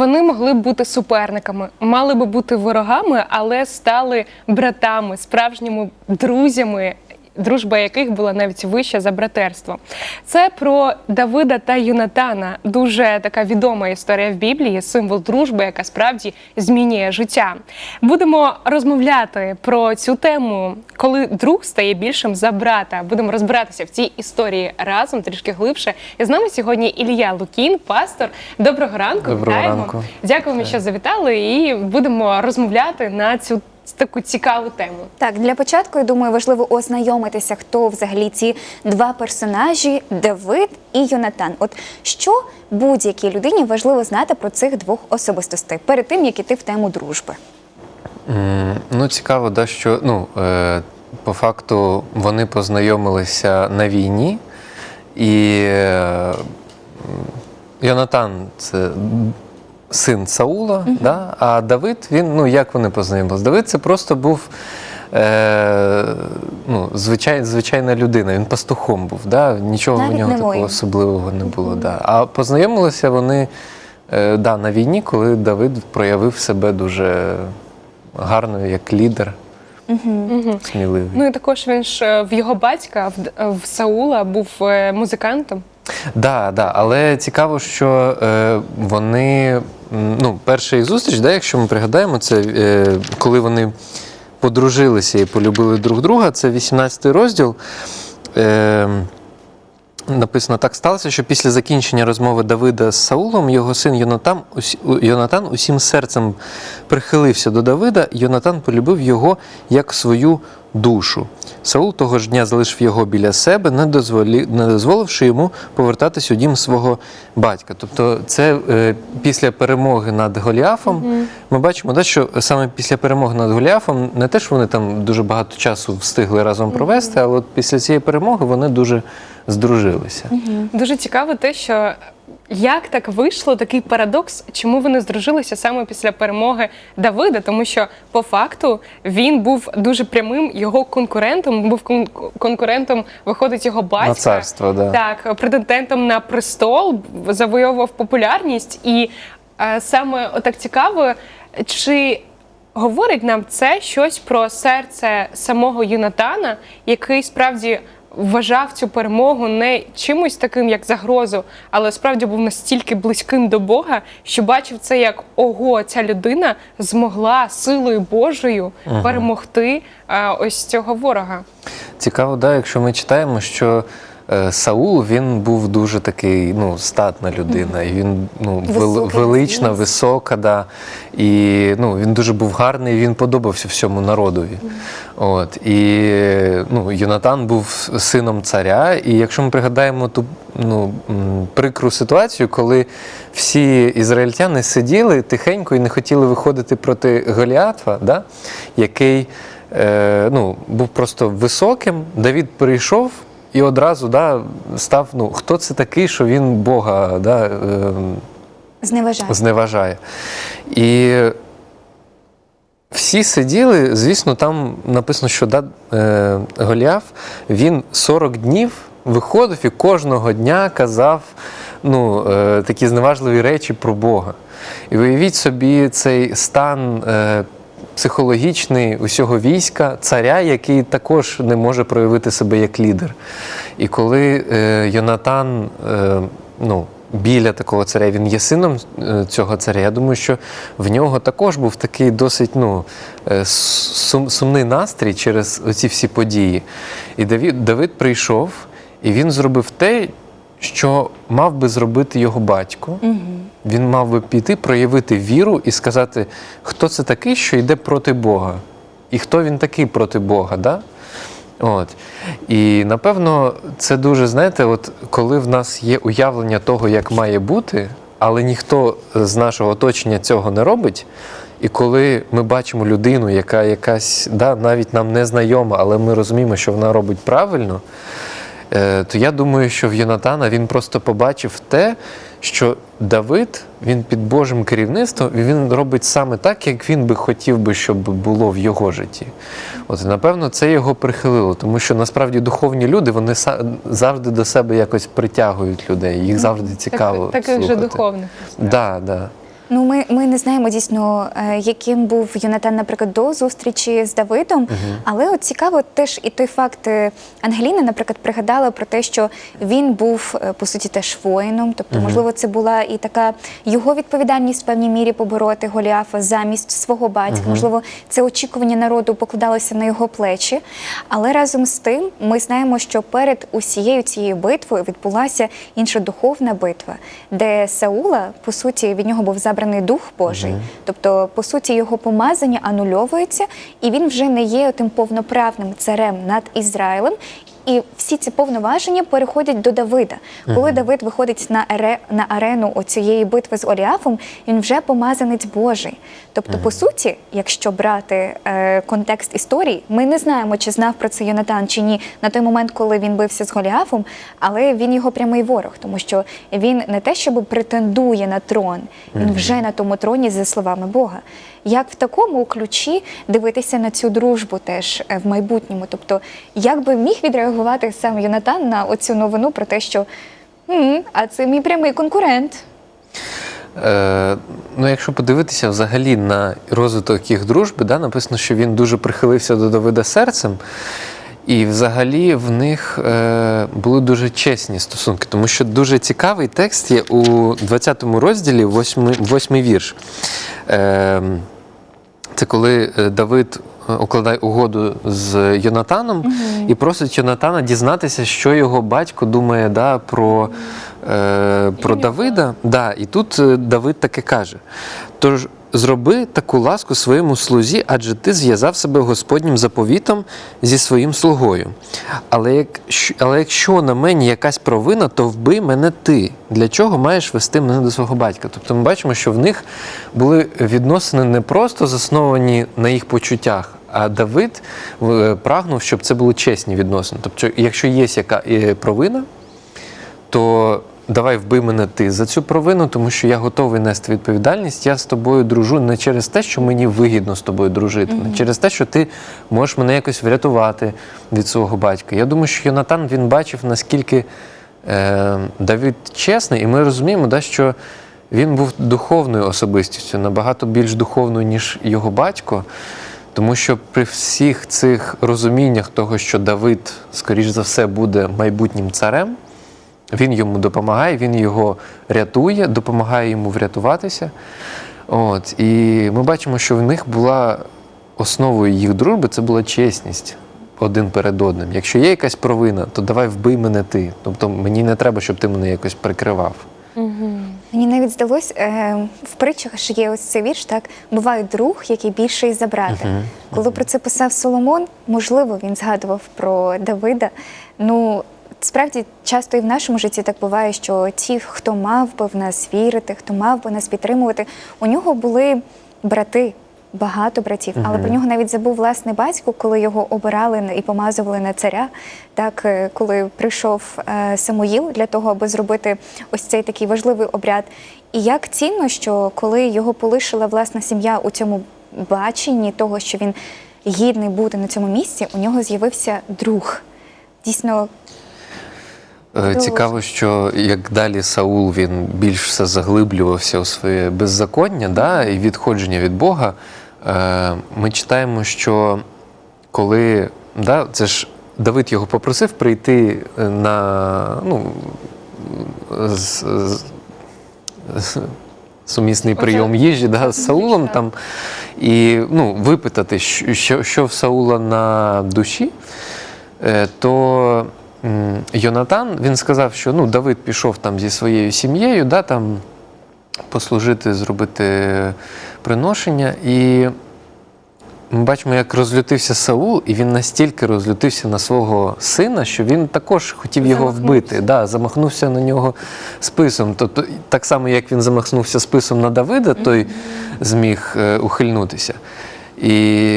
вони могли б бути суперниками, мали би бути ворогами, але стали братами, справжніми друзями. Дружба яких була навіть вища за братерство. Це про Давида та Юнатана. Дуже така відома історія в Біблії, символ дружби, яка справді змінює життя. Будемо розмовляти про цю тему, коли друг стає більшим за брата. Будемо розбиратися в цій історії разом трішки глибше. І з нами сьогодні Ілля Лукін, пастор. Доброго ранку. Доброго Вітаємо. ранку. Дякуємо, що завітали, і будемо розмовляти на цю таку цікаву тему. Так, для початку я думаю, важливо ознайомитися, хто взагалі ці два персонажі Давид і Йонатан. От що будь-якій людині важливо знати про цих двох особистостей перед тим, як іти в тему дружби. М, Ну, цікаво, да, що ну, е, по факту вони познайомилися на війні, і е, Йонатан це син Саула, да, а Давид, він, ну як вони познайомилися? Давид це просто був. Е, ну, звичай, звичайна людина, він пастухом був, да? нічого Навіть в нього такого воїн. особливого не було. Да. А познайомилися вони е, да, на війні, коли Давид проявив себе дуже гарно як лідер, сміливий. Ну і також він ж е, в його батька, в, в Саула, був е, музикантом. Да, да, але цікаво, що е, вони, ну, перша зустріч, да, якщо ми пригадаємо, це е, коли вони подружилися і полюбили друг друга, це 18 розділ. Е, Написано, так сталося, що після закінчення розмови Давида з Саулом його син Йонатан, Йонатан усім серцем прихилився до Давида. Йонатан полюбив його як свою душу. Саул того ж дня залишив його біля себе, не, дозволі, не дозволивши йому повертатись у дім свого батька. Тобто, це е, після перемоги над Голіафом. Ми бачимо, да, що саме після перемоги над Голіафом не те, що вони там дуже багато часу встигли разом провести, але от після цієї перемоги вони дуже здружилися. Дуже цікаво те, що як так вийшло, такий парадокс, чому вони здружилися саме після перемоги Давида, тому що по факту він був дуже прямим його конкурентом, був кон- конкурентом, виходить його батька. На царство, да. Так, претендентом на престол завойовував популярність, і е, саме отак цікаво, чи говорить нам це щось про серце самого Юнатана, який справді вважав цю перемогу не чимось таким, як загрозу, але справді був настільки близьким до Бога, що бачив це як ого, ця людина змогла силою Божою перемогти ось цього ворога. Цікаво, да, якщо ми читаємо, що Саул він був дуже такий ну, статна людина, і він ну, Високий, велична, висока, да, і ну, він дуже був гарний, він подобався всьому народові. От, і ну, Йонатан був сином царя, і якщо ми пригадаємо ту ну, прикру ситуацію, коли всі ізраїльтяни сиділи тихенько і не хотіли виходити проти Голіафа, да, який е, ну, був просто високим. Давід прийшов і одразу да, став, ну, хто це такий, що він Бога да, е, Зневажаю. зневажає. І всі сиділи, звісно, там написано, що да, е, Голіаф він 40 днів виходив і кожного дня казав ну, е, такі зневажливі речі про Бога. І уявіть собі цей стан. Е, Психологічний усього війська, царя, який також не може проявити себе як лідер. І коли е, Йонатан е, ну, біля такого царя, він є сином е, цього царя, я думаю, що в нього також був такий досить ну, е, сум, сумний настрій через ці всі події. І Давид, Давид прийшов, і він зробив те, що мав би зробити його батько. Він мав би піти, проявити віру і сказати, хто це такий, що йде проти Бога, і хто він такий проти Бога. Да? От. І напевно, це дуже, знаєте, от коли в нас є уявлення того, як має бути, але ніхто з нашого оточення цього не робить. І коли ми бачимо людину, яка якась да, навіть нам не знайома, але ми розуміємо, що вона робить правильно, е, то я думаю, що в Йонатана він просто побачив те, що Давид він під Божим керівництвом і він робить саме так, як він би хотів би, щоб було в його житті. От напевно, це його прихилило, тому що насправді духовні люди вони завжди до себе якось притягують людей. Їх завжди цікаво. Так, таких же слухати. духовних. Да, да. Ну, ми, ми не знаємо дійсно, е, яким був Йонатан, наприклад, до зустрічі з Давидом. Але от цікаво теж і той факт, е, Ангеліна, наприклад, пригадала про те, що він був е, по суті теж воїном. Тобто, можливо, це була і така його відповідальність в певній мірі побороти Голіафа замість свого батька. Можливо, це очікування народу покладалося на його плечі. Але разом з тим, ми знаємо, що перед усією цією битвою відбулася інша духовна битва, де Саула, по суті, від нього був забраний дух Божий. Тобто, по суті, його помазання анульовується, і він вже не є тим повноправним царем над Ізраїлем. І всі ці повноваження переходять до Давида. Коли Давид виходить на, аре, на арену оцієї битви з Оліафом, він вже помазанець Божий. Тобто, по суті, якщо брати е, контекст історії, ми не знаємо, чи знав про це Йонатан чи ні на той момент, коли він бився з Голіафом, але він його прямий ворог, тому що він не те, щоб претендує на трон, він вже на тому троні за словами Бога. Як в такому ключі дивитися на цю дружбу теж е, в майбутньому? Тобто, як би міг відреагувати сам Йонатан на оцю новину про те, що «М, а це мій прямий конкурент? Е, ну, якщо подивитися взагалі на розвиток їх дружби, да, написано, що він дуже прихилився до Давида серцем. І взагалі в них е, були дуже чесні стосунки, тому що дуже цікавий текст є у 20 розділі, 8, 8 вірш. Е, це коли е, Давид укладає угоду з Йонатаном і просить Йонатана дізнатися, що його батько думає да, про, е, про Давида. Да, і тут е, Давид таке каже: тож зроби таку ласку своєму слузі, адже ти зв'язав себе Господнім заповітом зі своїм слугою. Але, як, але якщо на мені якась провина, то вбий мене ти. Для чого маєш вести мене до свого батька? Тобто ми бачимо, що в них були відносини не просто засновані на їх почуттях. А Давид е, прагнув, щоб це були чесні відносини. Тобто, якщо є яка е, провина, то давай вбий мене ти за цю провину, тому що я готовий нести відповідальність. Я з тобою дружу не через те, що мені вигідно з тобою дружити, не через те, що ти можеш мене якось врятувати від свого батька. Я думаю, що Йонатан він бачив, наскільки е, Давид чесний, і ми розуміємо, да, що він був духовною особистістю, набагато більш духовною, ніж його батько. Тому що при всіх цих розуміннях того, що Давид, скоріш за все, буде майбутнім царем, він йому допомагає, він його рятує, допомагає йому врятуватися. От. І ми бачимо, що в них була основою їх дружби це була чесність один перед одним. Якщо є якась провина, то давай вбий мене ти. Тобто мені не треба, щоб ти мене якось прикривав. Мені навіть здалось, е, в притчах ж є ось цей вірш, так буває друг, який більший за брата. Коли про це писав Соломон, можливо, він згадував про Давида. Ну справді часто і в нашому житті так буває, що ті, хто мав би в нас вірити, хто мав би нас підтримувати, у нього були брати. Багато братів, але про нього навіть забув власний батько, коли його обирали і помазували на царя. Так, е, коли прийшов е, Самуїл для того, аби зробити ось цей такий важливий обряд. І як цінно, що коли його полишила власна сім'я у цьому баченні того, що він гідний бути на цьому місці, у нього з'явився друг. Дійсно, Е, Цікаво, що як далі Саул він більш все заглиблювався у своє беззаконня да, і відходження від Бога. Е, Ми читаємо, що коли да, це ж Давид його попросив прийти е, на ну, з, з, з- сумісний прийом їжі да, з Саулом там, і ну, випитати, що, що, що в Саула на душі, е, то Йонатан він сказав, що ну, Давид пішов там зі своєю сім'єю, да, там послужити, зробити приношення. І ми бачимо, як розлютився Саул, і він настільки розлютився на свого сина, що він також хотів його вбити. Да, замахнувся на нього списом. Тобто, так само, як він замахнувся списом на Давида, той зміг е, ухильнутися. І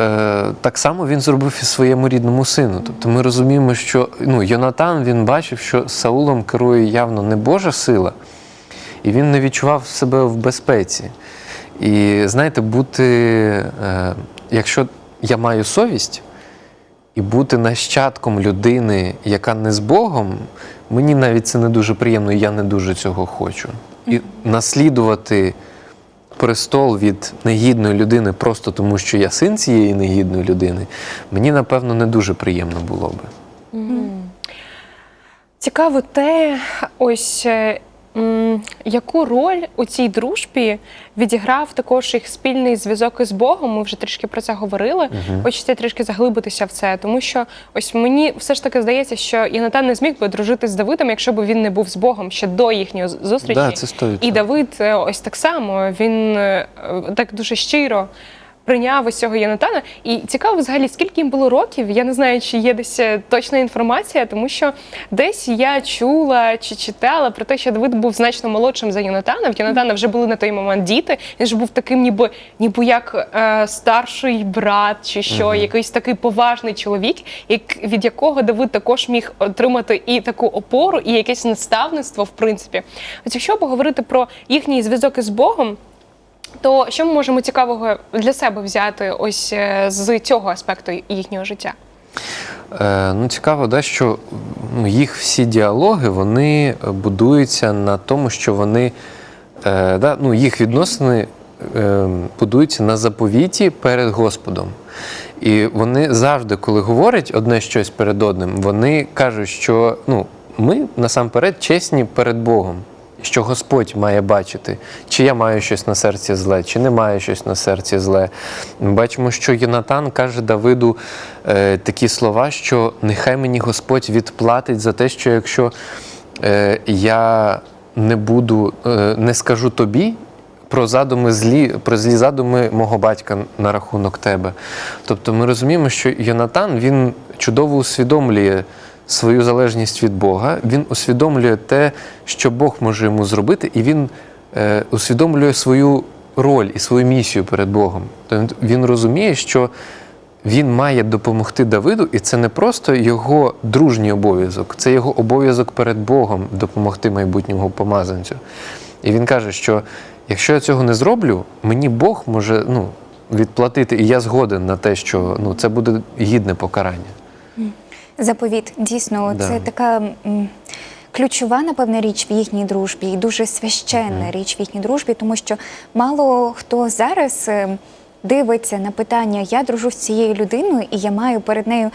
е, так само він зробив і своєму рідному сину. Тобто ми розуміємо, що ну, Йонатан він бачив, що Саулом керує явно не Божа сила, і він не відчував себе в безпеці. І знаєте, бути, е, якщо я маю совість, і бути нащадком людини, яка не з Богом, мені навіть це не дуже приємно, і я не дуже цього хочу. І наслідувати престол від негідної людини просто тому, що я син цієї негідної людини, мені напевно не дуже приємно було би. Цікаво те, ось е, яку роль у цій дружбі відіграв також їх спільний зв'язок із Богом. Ми вже трішки про це говорили. Хочеться трішки заглибитися в це, тому що ось мені все ж таки здається, що Єнатан не зміг би дружити з Давидом, якщо б він не був з Богом ще до їхньої зустрічі. Да, це 100%. І Давид е, ось так само. Він е, так дуже щиро. Прийняв ось цього Єнатана. І цікаво взагалі, скільки їм було років. Я не знаю, чи є десь е, точна інформація, тому що десь я чула чи читала про те, що Давид був значно молодшим за Єнатана. В Єнатана вже були на той момент діти. Він ж був таким, ніби ніби як е, старший брат, чи що, якийсь такий поважний чоловік, як, від якого Давид також міг отримати і таку опору, і якесь наставництво, в принципі. Ось якщо поговорити про їхній зв'язок із Богом. То що ми можемо цікавого для себе взяти ось е, з цього аспекту їхнього життя? Е, ну, цікаво, да, що ну, їх всі діалоги вони будуються на тому, що вони е, да, ну, їх відносини е, будуються на заповіті перед Господом. І вони завжди, коли говорять одне щось перед одним, вони кажуть, що ну, ми насамперед чесні перед Богом. Що Господь має бачити, чи я маю щось на серці зле, чи не маю щось на серці зле. Ми бачимо, що Єнатан каже Давиду е, такі слова, що нехай мені Господь відплатить за те, що якщо е, я не буду, е, не скажу тобі про задуми злі, про злі задуми мого батька на рахунок тебе. Тобто ми розуміємо, що Йонатан він чудово усвідомлює свою залежність від Бога, він усвідомлює те, що Бог може йому зробити, і він е, усвідомлює свою роль і свою місію перед Богом. Тобто він розуміє, що він має допомогти Давиду, і це не просто його дружній обов'язок, це його обов'язок перед Богом допомогти майбутньому помазанцю. І він каже, що якщо я цього не зроблю, мені Бог може ну, відплатити, і я згоден на те, що ну, це буде гідне покарання. Заповіт, дійсно, Да. це така м, ключова, напевне, річ в їхній дружбі, і дуже священна річ в їхній дружбі, тому що мало хто зараз е, дивиться на питання: я дружу з цією людиною, і я маю перед нею.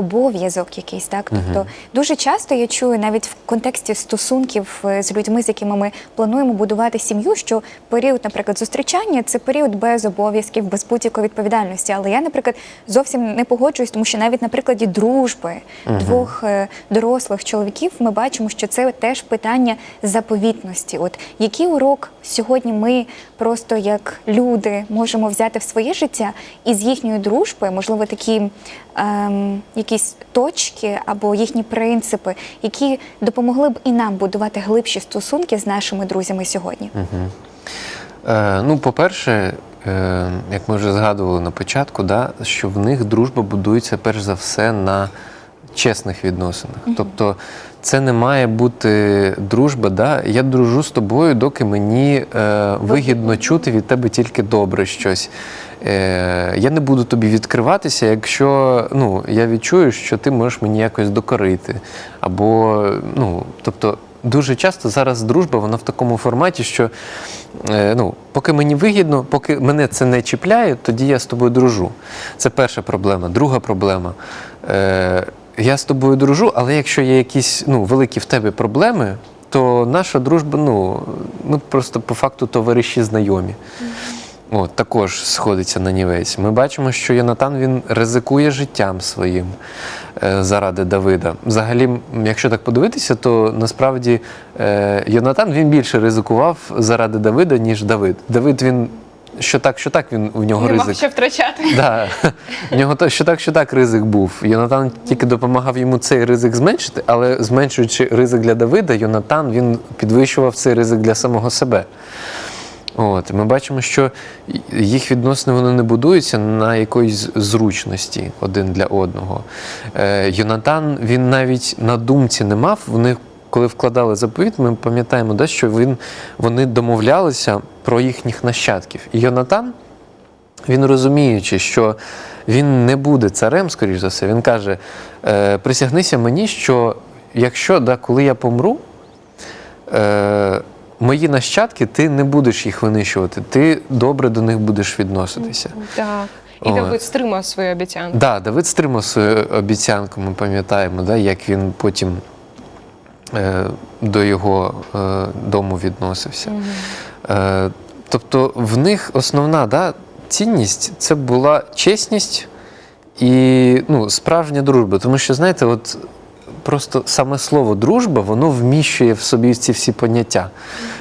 Обов'язок якийсь, так тобто дуже часто я чую навіть в контексті стосунків е, з людьми, з якими ми плануємо будувати сім'ю, що період, наприклад, зустрічання це період без обов'язків, без будь-якої відповідальності. Але я, наприклад, зовсім не погоджуюсь, тому що навіть на прикладі дружби двох е, дорослих чоловіків ми бачимо, що це теж питання заповітності. От який урок сьогодні ми просто як люди можемо взяти в своє життя і з їхньої дружби, можливо, такі ем, якісь точки або їхні принципи, які допомогли б і нам будувати глибші стосунки з нашими друзями сьогодні. Е, ну, по-перше, е, як ми вже згадували на початку, да, що в них дружба будується перш за все на чесних відносинах. Тобто це не має бути дружба, да, я дружу з тобою, доки мені е, вигідно чути від тебе тільки добре щось. Е, я не буду тобі відкриватися, якщо ну, я відчую, що ти можеш мені якось докорити. Або, ну, тобто, дуже часто зараз дружба вона в такому форматі, що е, ну, поки мені вигідно, поки мене це не чіпляє, тоді я з тобою дружу. Це перша проблема. Друга проблема. Е, я з тобою дружу, але якщо є якісь ну, великі в тебе проблеми, то наша дружба, ну, ми просто по факту товариші знайомі. От, також сходиться на нівець. Ми бачимо, що Йонатан він ризикує життям своїм е, заради Давида. Взагалі, якщо так подивитися, то насправді е, Йонатан він більше ризикував заради Давида, ніж Давид. Давид він що так, що так він у нього Не мав ризик. що втрачати. Да. В нього то, що так, що так ризик був. Йонатан тільки допомагав йому цей ризик зменшити, але зменшуючи ризик для Давида, Йонатан він підвищував цей ризик для самого себе. От, ми бачимо, що їх відносини вони не будуються на якоїсь зручності один для одного. Е, Йонатан він навіть на думці не мав. Вони, коли вкладали заповіт, ми пам'ятаємо, да, що він, вони домовлялися про їхніх нащадків. І Йонатан, він розуміючи, що він не буде царем, скоріш за все, він каже: е, присягнися мені, що якщо да, коли я помру, е, мої нащадки, ти не будеш їх винищувати, ти добре до них будеш відноситися. Так. І. Давид стримав свою обіцянку. Да, Давид стримав свою обіцянку, ми пам'ятаємо, да, як він потім до його е, дому відносився. Е, тобто в них основна да, цінність це була чесність і ну, справжня дружба. Тому що, знаєте, от просто саме слово дружба, воно вміщує в собі ці всі поняття.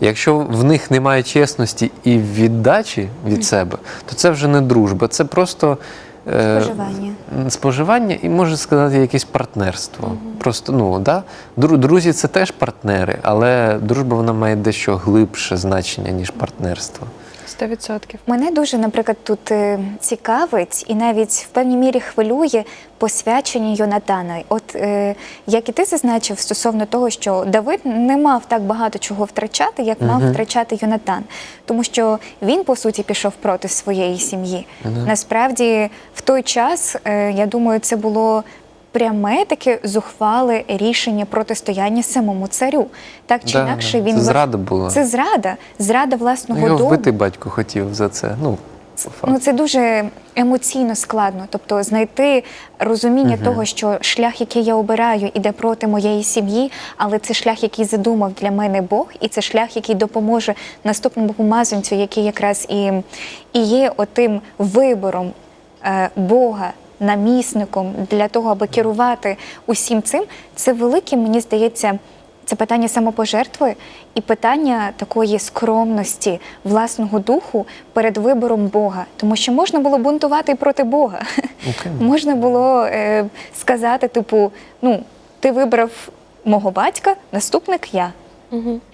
Якщо в них немає чесності і віддачі від себе, то це вже не дружба, це просто. Е, Споживання. Споживання і можна сказати якесь партнерство. Просто ну да, друзі це теж партнери, але дружба вона має дещо глибше значення ніж партнерство. Сто відсотків. Мене дуже, наприклад, тут е, цікавить і навіть в певній мірі хвилює посвячення Йонатана. От е, як і ти зазначив стосовно того, що Давид не мав так багато чого втрачати, як мав втрачати Йонатан, тому що він по суті пішов проти своєї сім'ї. Насправді, в той час е, я думаю, це було. Пряме таке зухвале рішення протистояння самому царю. Так чи Да, інакше він Це зрада була. Це зрада, зрада власного його дому. вбити батько хотів за це. Ну. Ну, це дуже емоційно складно. Тобто знайти розуміння того, що шлях, який я обираю, іде проти моєї сім'ї, але це шлях, який задумав для мене Бог, і це шлях, який допоможе наступному помазанцю, який якраз і, і є отим вибором е, Бога. Намісником для того, аби керувати усім цим, це велике, мені здається, це питання самопожертви і питання такої скромності власного духу перед вибором Бога. Тому що можна було бунтувати проти Бога. можна було е, сказати, типу, ну, ти вибрав мого батька, наступник я.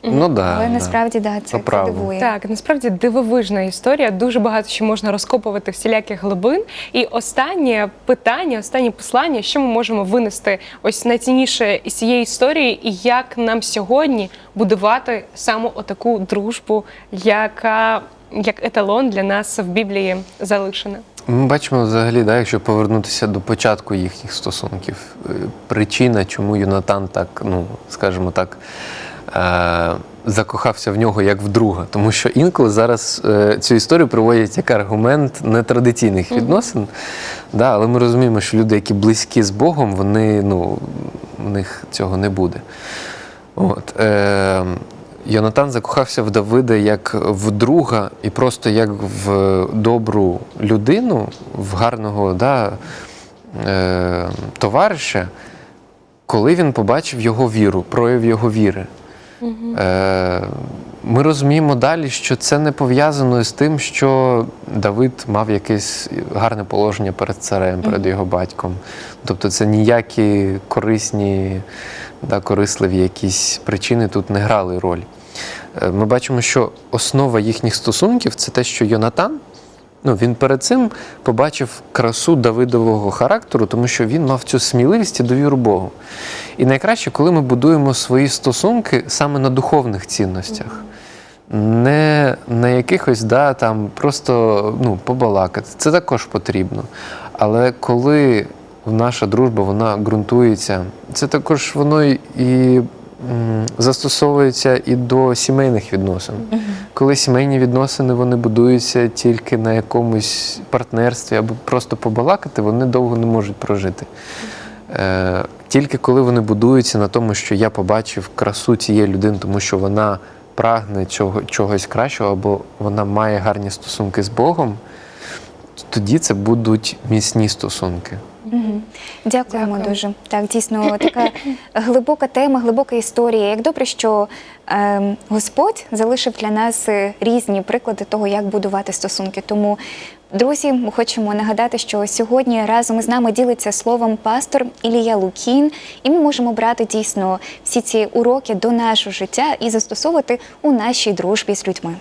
Ну да, Але да. насправді да, це, це дивує. Так, насправді дивовижна історія. Дуже багато ще можна розкопувати всіляких глибин. І останнє питання, останнє послання, що ми можемо винести ось найцінніше із цієї історії, і як нам сьогодні будувати саме отаку дружбу, яка як еталон для нас в Біблії залишена. Ми бачимо взагалі, да, якщо повернутися до початку їхніх стосунків, е, причина, чому Юнатан так, ну скажімо так, закохався в нього як в друга. Тому що інколи зараз е- цю історію приводять як аргумент нетрадиційних відносин. Да, але ми розуміємо, що люди, які близькі з Богом, вони, ну, в них цього не буде. От, е, Йонатан закохався в Давида як в друга і просто як в добру людину, в гарного да, е, товариша, коли він побачив його віру, прояв його віри. Е, ми розуміємо далі, що це не пов'язано з тим, що Давид мав якесь гарне положення перед царем, перед його батьком. Тобто це ніякі корисні, да, корисливі якісь причини тут не грали роль. Е, Ми бачимо, що основа їхніх стосунків це те, що Йонатан. Ну, він перед цим побачив красу Давидового характеру, тому що він мав цю сміливість і довіру Богу. І найкраще, коли ми будуємо свої стосунки саме на духовних цінностях, не на якихось, да, там просто ну, побалакати. Це також потрібно. Але коли наша дружба вона ґрунтується, це також воно і. Застосовується і до сімейних відносин. Коли сімейні відносини вони будуються тільки на якомусь партнерстві або просто побалакати, вони довго не можуть прожити. Е, тільки коли вони будуються на тому, що я побачив красу цієї людини, тому що вона прагне чого, чогось кращого, або вона має гарні стосунки з Богом, тоді це будуть міцні стосунки. Дякуємо Дякую. дуже. Так, дійсно, така глибока тема, глибока історія. Як добре, що ем, Господь залишив для нас е, різні приклади того, як будувати стосунки. Тому, друзі, ми хочемо нагадати, що сьогодні разом із нами ділиться словом пастор Ілія Лукін, і ми можемо брати дійсно всі ці уроки до нашого життя і застосовувати у нашій дружбі з людьми.